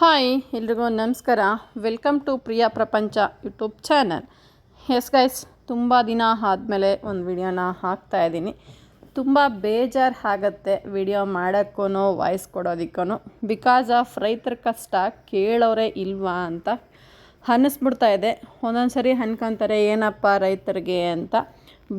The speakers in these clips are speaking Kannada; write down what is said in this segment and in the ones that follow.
ಹಾಯ್, ಎಲ್ರಿಗೂ ನಮಸ್ಕಾರ. ವೆಲ್ಕಮ್ ಟು ಪ್ರಿಯಾ ಪ್ರಪಂಚ ಯೂಟ್ಯೂಬ್ ಚಾನಲ್. ಎಸ್ ಗೈಸ್ ತುಂಬ ದಿನ ಆದಮೇಲೆ ಒಂದು ವಿಡಿಯೋನ ಹಾಕ್ತಾ ಇದ್ದೀನಿ. ತುಂಬ ಬೇಜಾರು ಆಗತ್ತೆ ವಿಡಿಯೋ ಮಾಡೋಕ್ಕೂ ವಾಯ್ಸ್ ಕೊಡೋದಕ್ಕೂ ಬಿಕಾಸ್ ಆಫ್ ರೈತರ ಕಷ್ಟ ಕೇಳೋರೇ ಇಲ್ವಾ ಅಂತ ಅನ್ನಿಸ್ಬಿಡ್ತಾ ಇದೆ. ಒಂದೊಂದು ಸರಿ ಅನ್ಕೊಂತಾರೆ, ಏನಪ್ಪ ರೈತರಿಗೆ ಅಂತ.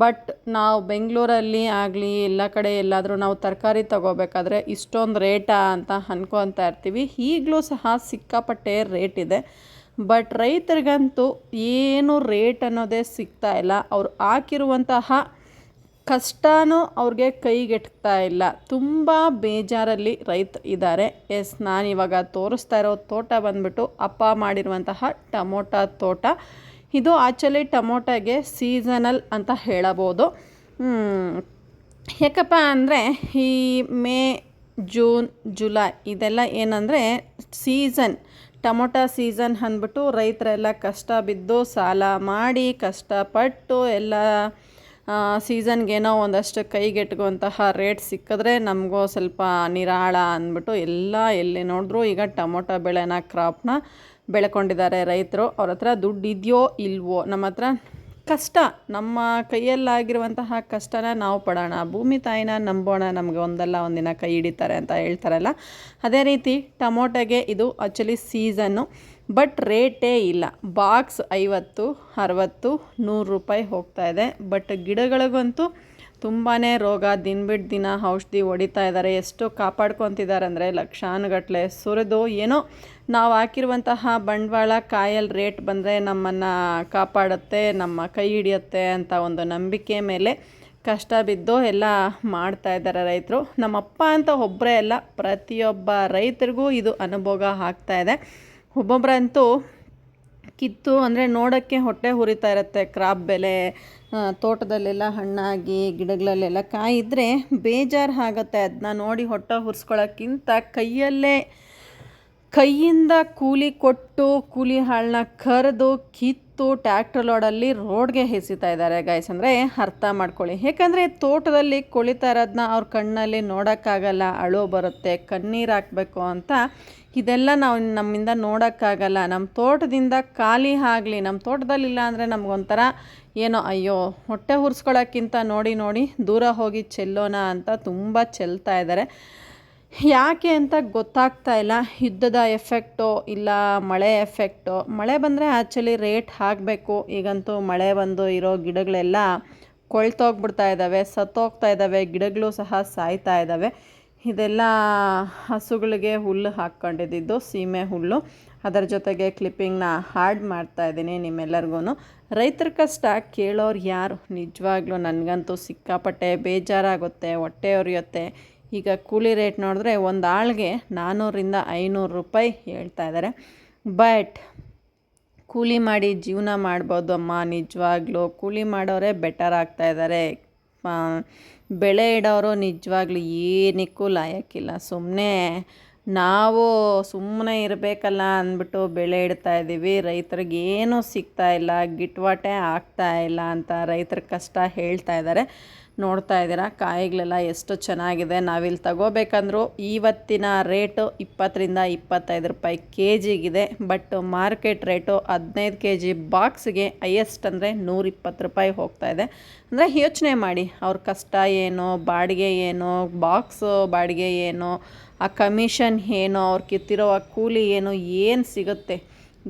ಬಟ್ ನಾವು ಬೆಂಗಳೂರಲ್ಲಿ ಆಗಲಿ, ಎಲ್ಲ ಕಡೆ ಎಲ್ಲಾದರೂ ನಾವು ತರಕಾರಿ ತಗೋಬೇಕಾದ್ರೆ ಇಷ್ಟೊಂದು ರೇಟಾ ಅಂತ ಅನ್ಕೊತಾ ಇರ್ತೀವಿ. ಈಗಲೂ ಸಹ ಸಿಕ್ಕಾಪಟ್ಟೆ ರೇಟ್ ಇದೆ. ಬಟ್ ರೈತರಿಗಂತೂ ಏನು ರೇಟ್ ಅನ್ನೋದೇ ಸಿಗ್ತಾ ಇಲ್ಲ. ಅವ್ರು ಹಾಕಿರುವಂತಹ ಕಷ್ಟನೂ ಅವ್ರಿಗೆ ಕೈಗೆಟ್ತಾ ಇಲ್ಲ. ತುಂಬ ಬೇಜಾರಲ್ಲಿ ರೈತ ಇದ್ದಾರೆ ಎಸ್ ನಾನಿವಾಗ ತೋರಿಸ್ತಾ ಇರೋ ತೋಟ ಬಂದ್ಬಿಟ್ಟು ಅಪ್ಪ ಮಾಡಿರುವಂತಹ ಟಮೋಟ ತೋಟ. ಇದು ಆ್ಯಕ್ಚುಲಿ ಟೊಮೊಟೊಗೆ ಸೀಸನಲ್ ಅಂತ ಹೇಳಬೋದು. ಯಾಕಪ್ಪ ಅಂದರೆ ಈ ಮೇ, ಜೂನ್, ಜುಲೈ ಇದೆಲ್ಲ ಏನಂದರೆ ಸೀಸನ್, ಟೊಮೊಟೊ ಸೀಸನ್ ಅಂದ್ಬಿಟ್ಟು ರೈತರೆಲ್ಲ ಕಷ್ಟ ಬಿದ್ದು ಸಾಲ ಮಾಡಿ ಕಷ್ಟಪಟ್ಟು ಎಲ್ಲ ಸೀಸನ್ಗೇನೋ ಒಂದಷ್ಟು ಕೈಗೆಟ್ಕುವಂತಹ ರೇಟ್ ಸಿಕ್ಕಿದ್ರೆ ನಮಗೂ ಸ್ವಲ್ಪ ನಿರಾಳ ಅಂದ್ಬಿಟ್ಟು ಎಲ್ಲ ಎಲ್ಲಿ ನೋಡಿದ್ರು ಈಗ ಟೊಮೊಟೊ ಬೆಳೆನ, ಕ್ರಾಪ್ನ ಬೆಳ್ಕೊಂಡಿದ್ದಾರೆ ರೈತರು. ಅವ್ರ ಹತ್ರ ದುಡ್ಡು ಇದೆಯೋ ಇಲ್ವೋ, ನಮ್ಮ ಹತ್ರ ಕಷ್ಟ, ನಮ್ಮ ಕೈಯಲ್ಲಾಗಿರುವಂತಹ ಕಷ್ಟನ ನಾವು ಪಡೋಣ, ಭೂಮಿ ತಾಯಿನ ನಂಬೋಣ, ನಮಗೆ ಒಂದಲ್ಲ ಒಂದಿನ ಕೈ ಹಿಡಿತಾರೆ ಅಂತ ಹೇಳ್ತಾರಲ್ಲ. ಅದೇ ರೀತಿ ಟೊಮೊಟೊಗೆ ಇದು ಆ್ಯಕ್ಚುಲಿ ಸೀಸನ್ನು ಬಟ್ ರೇಟೇ ಇಲ್ಲ. ಬಾಕ್ಸ್ ಐವತ್ತು, ಅರವತ್ತು, ನೂರು ರೂಪಾಯಿ ಹೋಗ್ತಾ ಇದೆ. ಬಟ್ ಗಿಡಗಳಿಗಂತೂ ತುಂಬಾ ರೋಗ. ದಿನ ಬಿಟ್ಟು ದಿನ ಔಷಧಿ ಹೊಡಿತಾ ಇದ್ದಾರೆ. ಎಷ್ಟು ಕಾಪಾಡ್ಕೊತಿದ್ದಾರೆ ಅಂದರೆ ಲಕ್ಷಾನುಗಟ್ಲೆ ಸುರಿದು ಏನೋ ನಾವು ಹಾಕಿರುವಂತಹ ಬಂಡವಾಳ ಕಾಯಲ್ಲಿ ರೇಟ್ ಬಂದರೆ ನಮ್ಮನ್ನು ಕಾಪಾಡುತ್ತೆ, ನಮ್ಮ ಕೈ ಹಿಡಿಯುತ್ತೆ ಅಂತ ಒಂದು ನಂಬಿಕೆ ಮೇಲೆ ಕಷ್ಟ ಬಿದ್ದು ಎಲ್ಲ ಮಾಡ್ತಾ ಇದ್ದಾರೆ ರೈತರು. ನಮ್ಮಪ್ಪ ಅಂತ ಒಬ್ಬರೇ ಅಲ್ಲ, ಪ್ರತಿಯೊಬ್ಬ ರೈತರಿಗೂ ಇದು ಅನುಭೋಗ ಇದೆ. ಒಬ್ಬೊಬ್ಬರಂತೂ ಕಿತ್ತು ಅಂದರೆ ನೋಡೋಕ್ಕೆ ಹೊಟ್ಟೆ ಹುರಿತಾ ಇರುತ್ತೆ, ಕ್ರಾಪ್ ಬೆಲೆ ತೋಟದಲ್ಲೆಲ್ಲ ಹಣ್ಣಾಗಿ, ಗಿಡಗಳಲ್ಲೆಲ್ಲ ಕಾಯಿದ್ರೆ ಬೇಜಾರು ಆಗುತ್ತೆ. ಅದನ್ನ ನೋಡಿ ಹೊಟ್ಟೆ ಹುರ್ಸ್ಕೊಳ್ಳೋಕ್ಕಿಂತ ಕೈಯಲ್ಲೇ ಕೈಯಿಂದ ಕೂಲಿ ಕೊಟ್ಟು ಕೂಲಿ ಹಾಳನ್ನ ಕರೆದು ಕಿತ್ತು ಟ್ಯಾಕ್ಟರ್ ಲೋಡಲ್ಲಿ ರೋಡ್ಗೆ ಹೆಸಿತಾ ಇದ್ದಾರೆ ಗಾಯ್ಸ್ ಅಂದರೆ ಅರ್ಥ ಮಾಡ್ಕೊಳ್ಳಿ. ಯಾಕಂದರೆ ತೋಟದಲ್ಲಿ ಕೊಳಿತಾ ಇರೋದನ್ನ ಅವ್ರ ಕಣ್ಣಲ್ಲಿ ನೋಡೋಕ್ಕಾಗಲ್ಲ. ಅಳು ಬರುತ್ತೆ, ಕಣ್ಣೀರು ಹಾಕಬೇಕು ಅಂತ ಇದೆಲ್ಲ ನಾವು ನಮ್ಮಿಂದ ನೋಡೋಕ್ಕಾಗಲ್ಲ. ನಮ್ಮ ತೋಟದಿಂದ ಖಾಲಿ ಆಗಲಿ ನಮ್ಮ ತೋಟದಲ್ಲಿಲ್ಲ ಅಂದರೆ ನಮಗೊಂಥರ ಏನೋ, ಅಯ್ಯೋ, ಹೊಟ್ಟೆ ಹುರ್ಸ್ಕೊಳ್ಳೋಕ್ಕಿಂತ ನೋಡಿ ನೋಡಿ ದೂರ ಹೋಗಿ ಚೆಲ್ಲೋಣ ಅಂತ ತುಂಬ ಚೆಲ್ತಾ ಇದ್ದಾರೆ ಯಾಕೆ ಅಂತ ಗೊತ್ತಾಗ್ತಾ ಇಲ್ಲ. ಯುದ್ಧದ ಎಫೆಕ್ಟೋ, ಇಲ್ಲ ಮಳೆ ಎಫೆಕ್ಟೋ, ಮಳೆ ಬಂದರೆ ಆ್ಯಕ್ಚುಲಿ ರೇಟ್ ಆಗಬೇಕು ಈಗಂತೂ ಮಳೆ ಬಂದು ಇರೋ ಗಿಡಗಳೆಲ್ಲ ಕೊಳ್ತೋಗ್ಬಿಡ್ತಾ ಇದ್ದಾವೆ ಸತ್ತೋಗ್ತಾ ಇದ್ದಾವೆ ಗಿಡಗಳು ಸಹ ಸಾಯ್ತಾ ಇದ್ದಾವೆ ಇದೆಲ್ಲ ಹಸುಗಳಿಗೆ ಹುಲ್ಲು ಹಾಕ್ಕೊಂಡಿದ್ದು, ಸೀಮೆ ಹುಲ್ಲು. ಅದರ ಜೊತೆಗೆ ಕ್ಲಿಪ್ಪಿಂಗ್ನ ಹಾರ್ಡ್ ಮಾಡ್ತಾ ಇದ್ದೀನಿ ನಿಮ್ಮೆಲ್ಲರಿಗೂ. ರೈತರ ಕಷ್ಟ ಕೇಳೋರು ಯಾರು? ನಿಜವಾಗ್ಲೂ ನನಗಂತೂ ಸಿಕ್ಕಾಪಟ್ಟೆ ಬೇಜಾರಾಗುತ್ತೆ, ಹೊಟ್ಟೆ ಉರಿಯುತ್ತೆ. ಈಗ ಕೂಲಿ ರೇಟ್ ನೋಡಿದ್ರೆ ಒಂದು ಆಳಿಗೆ ನಾನ್ನೂರರಿಂದ ಐನೂರು ರೂಪಾಯಿ ಹೇಳ್ತಾ ಇದ್ದಾರೆ. ಬಟ್ ಕೂಲಿ ಮಾಡಿ ಜೀವನ ಮಾಡ್ಬೋದು ಅಮ್ಮ, ನಿಜವಾಗ್ಲೂ. ಕೂಲಿ ಮಾಡೋರೇ ಬೆಟರ್ ಆಗ್ತಾ ಇದ್ದಾರೆ. ಬೆಳೆ ಇಡೋರು ನಿಜವಾಗ್ಲೂ ಏನಕ್ಕೂ ಲಾಯಕ್ಕಿಲ್ಲ. ಸುಮ್ಮನೆ ನಾವು ಸುಮ್ಮನೆ ಇರಬೇಕಲ್ಲ ಅಂದ್ಬಿಟ್ಟು ಬೆಳೆ ಇಡ್ತಾ ಇದ್ದೀವಿ. ರೈತರಿಗೆ ಏನೂ ಸಿಗ್ತಾ ಇಲ್ಲ, ಗಿಟ್ವಾಟೆ ಆಗ್ತಾ ಇಲ್ಲ ಅಂತ ರೈತರ ಕಷ್ಟ ಹೇಳ್ತಾ ಇದ್ದಾರೆ. ನೋಡ್ತಾ ಇದ್ದೀರಾ? ಕಾಯಿಗಳೆಲ್ಲ ಎಷ್ಟು ಚೆನ್ನಾಗಿದೆ. ನಾವಿಲ್ಲಿ ತಗೋಬೇಕಂದ್ರೂ ಇವತ್ತಿನ ರೇಟು ಇಪ್ಪತ್ತರಿಂದ ಇಪ್ಪತ್ತೈದು ರೂಪಾಯಿ ಕೆ ಜಿಗಿದೆ ಬಟ್ ಮಾರ್ಕೆಟ್ ರೇಟು ಹದಿನೈದು ಕೆ ಜಿ ಬಾಕ್ಸ್ಗೆ ಹೈಯೆಸ್ಟ್ ಅಂದರೆ ನೂರಿಪ್ಪತ್ತು ರೂಪಾಯಿ ಹೋಗ್ತಾ ಇದೆ. ಅಂದರೆ ಯೋಚನೆ ಮಾಡಿ. ಅವ್ರ ಕಷ್ಟ ಏನು, ಬಾಡಿಗೆ ಏನು, ಬಾಕ್ಸು ಬಾಡಿಗೆ ಏನು, ಆ ಕಮಿಷನ್ ಏನು, ಅವ್ರು ಕಿತ್ತಿರೋ ಕೂಲಿ ಏನು ಏನು ಸಿಗುತ್ತೆ?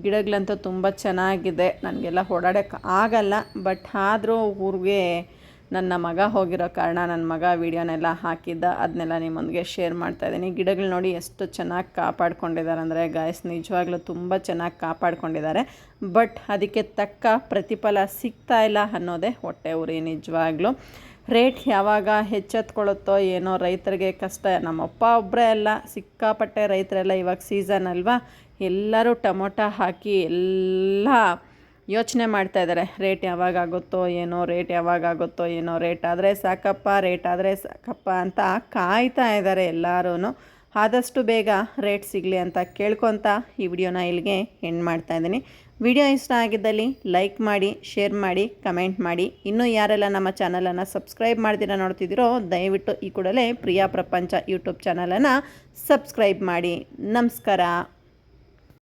ಗಿಡಗಳಂತೂ ತುಂಬ ಚೆನ್ನಾಗಿದೆ. ನನಗೆಲ್ಲ ಓಡಾಡೋಕ್ಕೆ ಆಗಲ್ಲ. ಬಟ್ ಆದರೂ ಊರಿಗೆ ನನ್ನ ಮಗ ಹೋಗಿರೋ ಕಾರಣ ನನ್ನ ಮಗ ವೀಡಿಯೋನೆಲ್ಲ ಹಾಕಿದ್ದ ಅದನ್ನೆಲ್ಲ ನಿಮ್ಮೊಂದಿಗೆ ಶೇರ್ ಮಾಡ್ತಾಯಿದ್ದೀನಿ ಗಿಡಗಳು ನೋಡಿ ಎಷ್ಟು ಚೆನ್ನಾಗಿ ಕಾಪಾಡ್ಕೊಂಡಿದ್ದಾರೆ ಅಂದರೆ ಗಾಯಸ್ ನಿಜವಾಗ್ಲೂ ತುಂಬ ಚೆನ್ನಾಗಿ ಕಾಪಾಡ್ಕೊಂಡಿದ್ದಾರೆ. ಬಟ್ ಅದಕ್ಕೆ ತಕ್ಕ ಪ್ರತಿಫಲ ಸಿಗ್ತಾ ಇಲ್ಲ ಅನ್ನೋದೇ ಹೊಟ್ಟೆ ಉರಿ ನಿಜವಾಗ್ಲೂ. ರೇಟ್ ಯಾವಾಗ ಹೆಚ್ಚೆತ್ಕೊಳ್ಳುತ್ತೋ ಏನೋ ರೈತರಿಗೆ ಕಷ್ಟ. ನಮ್ಮಪ್ಪ ಒಬ್ಬರೇ ಅಲ್ಲ, ಸಿಕ್ಕಾಪಟ್ಟೆ ರೈತರೆಲ್ಲ ಇವಾಗ ಸೀಸನ್ ಅಲ್ವಾ? ಎಲ್ಲರೂ ಟೊಮೊಟೊ ಹಾಕಿ ಎಲ್ಲ ಯೋಚನೆ ಮಾಡ್ತಾ ಇದ್ದಾರೆ, ರೇಟ್ ಯಾವಾಗ ಆಗುತ್ತೋ ಏನೋ, ರೇಟ್ ಯಾವಾಗ ಆಗುತ್ತೋ ಏನೋ, ರೇಟ್ ಆದರೆ ಸಾಕಪ್ಪ, ರೇಟ್ ಆದರೆ ಸಾಕಪ್ಪ ಅಂತ ಕಾಯ್ತಾ ಇದ್ದಾರೆ ಎಲ್ಲರೂ ಆದಷ್ಟು ಬೇಗ ರೇಟ್ ಸಿಗಲಿ ಅಂತ ಕೇಳ್ಕೊತ ಈ ವಿಡಿಯೋನ ಇಲ್ಲಿಗೆ ಎಂಡ್ ಮಾಡ್ತಾ ಇದ್ದೀನಿ. ವಿಡಿಯೋ ಇಷ್ಟ ಆಗಿದ್ದಲ್ಲಿ ಲೈಕ್ ಮಾಡಿ, ಶೇರ್ ಮಾಡಿ, ಕಮೆಂಟ್ ಮಾಡಿ. ಇನ್ನೂ ಯಾರೆಲ್ಲ ನಮ್ಮ ಚಾನಲನ್ನು ಸಬ್ಸ್ಕ್ರೈಬ್ ಮಾಡ್ದಿರ ನೋಡ್ತಿದ್ದೀರೋ, ದಯವಿಟ್ಟು ಈ ಕೂಡಲೇ ಪ್ರಿಯಾ ಪ್ರಪಂಚ ಯೂಟ್ಯೂಬ್ ಚಾನಲನ್ನು ಸಬ್ಸ್ಕ್ರೈಬ್ ಮಾಡಿ. ನಮಸ್ಕಾರ.